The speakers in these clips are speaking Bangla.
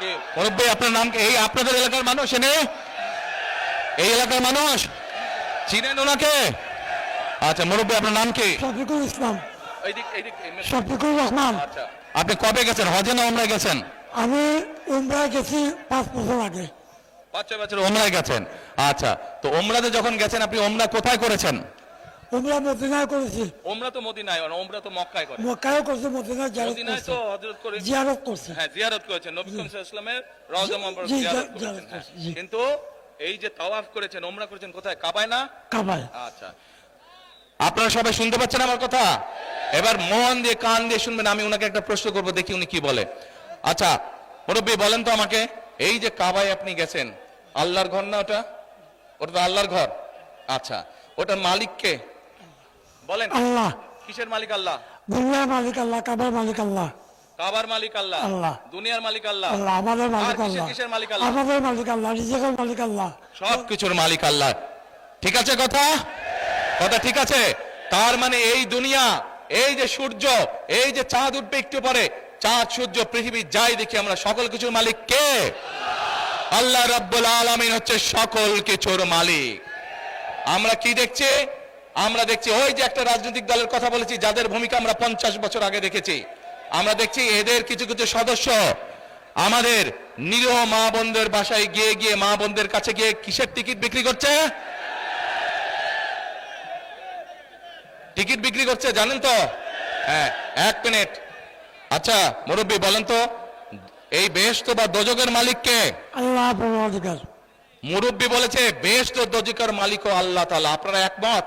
কি মুরব্বী আপনার নাম এই আপনাদের এলাকার মানুষ এনে? এই এলাকার মানুষ? চিনেন ওনাকে? আচ্ছা মুরব্বী আপনার নাম কি? শফিকুল ইসলাম। এইদিক এইদিক শফিকুর রহমান। আচ্ছা। আপনি কবে গেছেন? হজে না ওমরায় গেছেন? আমি উমরায় গেছি পাঁচ বছর আগে। পাঁচ ছয় বছর ওমরায় গেছেন। আচ্ছা তো ওমরাতে যখন গেছেন আপনি ওমরা কোথায় করেছেন? উমরা মদিনায় করেছি। ওমরা তো মদিনায় আর ওমরা তো মক্কায় করে। মক্কায়ও করছি মদিনায় জিয়ারত মদিনায় তো হযরত করে জিয়ারত করছি। হ্যাঁ জিয়ারত করেছেন নবী সাল্লাল্লাহু আলাইহি ওয়াসাল্লামের রওজা মুবারক জিয়ারত করেছেন। হ্যাঁ। করেছি, জি। কিন্তু এই যে তাওয়াফ করেছেন ওমরা করেছেন কোথায়? কাবায় না? কাবায়। আচ্ছা। আপনারা সবাই শুনতে পাচ্ছেন আমার কথা? এবার মন দিয়ে কান দিয়ে শুনবেন আমি ওনাকে একটা প্রশ্ন করব দেখি উনি কি বলে। আচ্ছা মুরব্বী বলেন তো আমাকে এই যে কাবায় আপনি গেছেন আল্লাহর ঘর না ওটা? ওটা তো আল্লাহর ঘর। আচ্ছা ওটার মালিক কে? বলেন। আল্লাহ। কিসের মালিক আল্লাহ? দুনিয়ার মালিক আল্লাহ কাবার মালিক আল্লাহ। কাবার মালিক আল্লাহ। আল্লাহ। দুনিয়ার মালিক আল্লাহ। আল্লাহ আমাদের মালিক আল্লাহ। কিসের মালিক আল্লাহ? আমাদের মালিক আল্লাহ রিজিকের মালিক আল্লাহ। মালিক আল্লাহ। ঠিক আছে কথা? কথা ঠিক আছে? তার মানে এই দুনিয়া এই যে সূর্য এই যে চাঁদ উঠবে একটু পরে চাঁদ সূর্য পৃথিবী যাই দেখি আমরা সকল কিছুর মালিক কে? আল্লাহ রাব্বুল আলামিন হচ্ছে সকল কিছুর মালিক। আমরা কি দেখছি? আমরা দেখছি ওই যে একটা রাজনৈতিক দলের কথা বলেছি যাদের ভূমিকা আমরা পঞ্চাশ বছর আগে দেখেছি। আমরা দেখছি এদের কিছু কিছু সদস্য আমাদের নিরীহ মা বোনদের বাসায় গিয়ে গিয়ে মা বোনদের কাছে গিয়ে কিসের টিকিট বিক্রি করছে? টিকিট বিক্রি করছে জানেন তো? হ্যাঁ এক মিনিট। আচ্ছা মুরব্বী বলেন তো এই বেহেশত বা দোজকের মালিক কে? আল্লাহ মুরব্বী বলেছে বেহেশত দোজকের মালিক ও আল্লাহ তালা আপনারা একমত?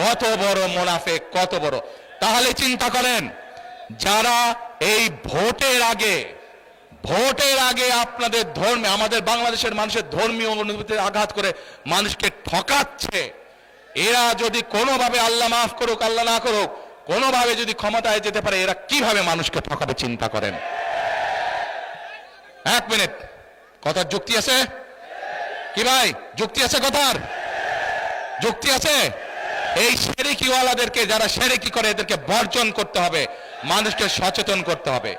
কত বড় মোনাফে কত বড়। তাহলে চিন্তা করেন, যারা এই ভোটের আগে ভোটের আগে আপনাদের ধর্মে, আমাদের বাংলাদেশের মানুষের ধর্মীয় অনুভূতিতে আঘাত করে মানুষকে ঠকাচ্ছে, এরা যদি কোনোভাবে আল্লাহ মাফ করুক, আল্লাহ না করুক, কোনোভাবে যদি ক্ষমতায় যেতে পারে, এরা কীভাবে মানুষকে ঠকাবে, চিন্তা করেন। এক মিনিট। কথার যুক্তি আছে? কি ভাই? যুক্তি আছে কথার? যুক্তি আছে? এই সেরেকিওয়ালাদেরকে যারা সেরেকি করে এদেরকে বর্জন করতে হবে। মানুষকে সচেতন করতে হবে।